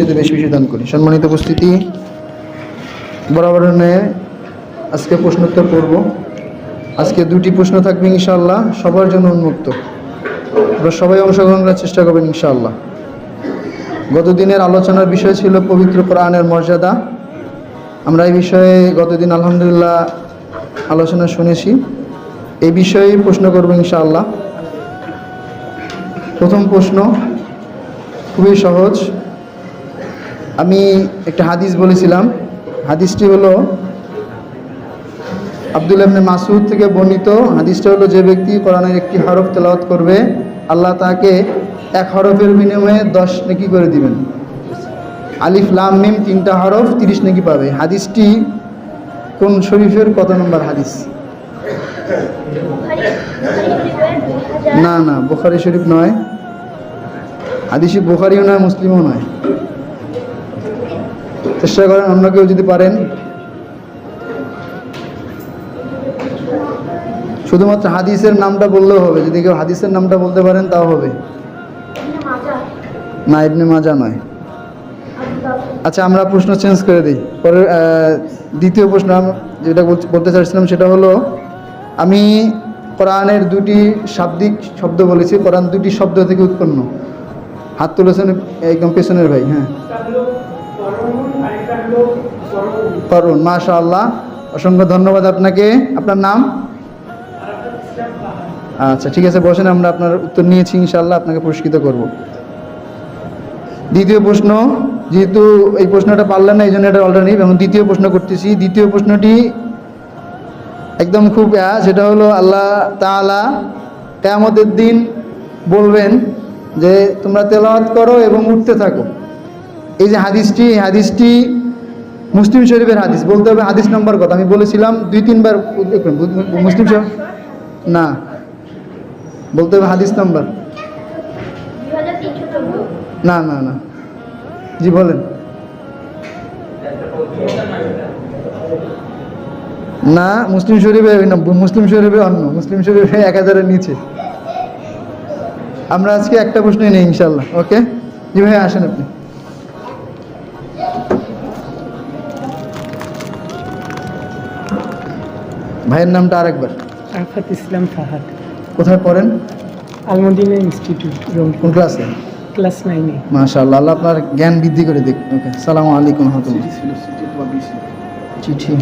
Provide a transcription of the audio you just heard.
যাতে বেশি বেশি দান করি। সম্মানিত উপস্থিতি বরাবর ন্যায় আজকে প্রশ্নোত্তর করব আজকে দুটি প্রশ্ন থাকবে ইনশাআল্লাহ, সবার জন্য উন্মুক্ত। আপনারা সবাই অংশগ্রহণ করার চেষ্টা করবেন ইনশাআল্লাহ। গতদিনের আলোচনার বিষয় ছিল পবিত্র কোরআনের মর্যাদা। আমরা এই বিষয়ে গতদিন আলহামদুলিল্লাহ আলোচনা শুনেছি। এই বিষয়ে প্রশ্ন করব ইনশাআল্লাহ। প্রথম প্রশ্ন, খুবই সহজ। আমি একটা হাদিস বলেছিলাম। হাদিসটি হলো আব্দুল ইবনে মাসুদ থেকে বর্ণিত। হাদিসটা হলো, যে ব্যক্তি কোরআনের একটি হরফ তেলাওয়াত করবে, আল্লাহ তাকে এক হরফের বিনিময়ে দশ নেকি করে দিবেন। আলিফ, লাম, মিম তিনটা হরফ তিরিশ নেকি পাবে। হাদিসটি কোন শরীফের কত নম্বর হাদিস? না না, বুখারি শরীফ নয়। হাদিসি বুখারিও নয়, মুসলিমও নয়। চেষ্টা করেন, অন্য কেউ যদি পারেন। শুধুমাত্র হাদিসের নামটা বললেও হবে। যদি কেউ হাদিসের নামটা বলতে পারেন, তাও হবে। না, ইবনে মাজা নয়। আচ্ছা আমরা প্রশ্ন চেঞ্জ করে দিই। পরের দ্বিতীয় প্রশ্ন যেটা বলতে চাইছিলাম সেটা হলো, আমি কোরআনের দুটি শাব্দিক শব্দ বলেছি। কোরআন দুটি শব্দ থেকে উৎপন্ন। হাত তুলেছেন একদম পেছনের ভাই হ্যাঁ। করুন মাশা আল্লাহ অসংখ্য ধন্যবাদ আপনাকে। আপনার নাম? আচ্ছা ঠিক আছে, বসেন, আমরা আপনার উত্তর নিয়েছি ইনশাল্লাহ আপনাকে পুরস্কৃত করব। দ্বিতীয় প্রশ্ন, যেহেতু এই প্রশ্নটা পারলেন না এই জন্য এটা অল্টারনেটিভ এবং দ্বিতীয় প্রশ্ন করতেছি। দ্বিতীয় প্রশ্নটি একদম খুব সেটা হলো আল্লাহ তাআলা কেয়ামতের দিন বলবেন যে, তোমরা তেলাওয়াত করো এবং উঠতে থাকো। এই যে হাদিসটি হাদিসটি মুসলিম শরীফের হাদিস, বলতে হবে হাদিস নম্বর কথা আমি বলেছিলাম দুই, তিনবার মুসলিম শরীফ না, বলতে হবে হাদিস নাম্বার। না না না, জি, বলেন। না, মুসলিম শরীফে মুসলিম শরীফে অন্য, মুসলিম শরীফে এক হাজারের নিচে। আমরা আজকে একটা প্রশ্নই নেই ইনশাল্লাহ ওকে? জি, ভাই, আসেন আপনি। ভাইয়ের নামটা আরেকবার আফাত ইসলাম ফাহাদ কোথায় পড়েন আলমদিনা ইনস্টিটিউট কোন ক্লাসে ক্লাস নাইনে মাশাআল্লাহ আল্লাহ আপনার জ্ঞান বৃদ্ধি করে দেখুন ওকে সালামু আলাইকুম রহমতুল্লাহ চিঠি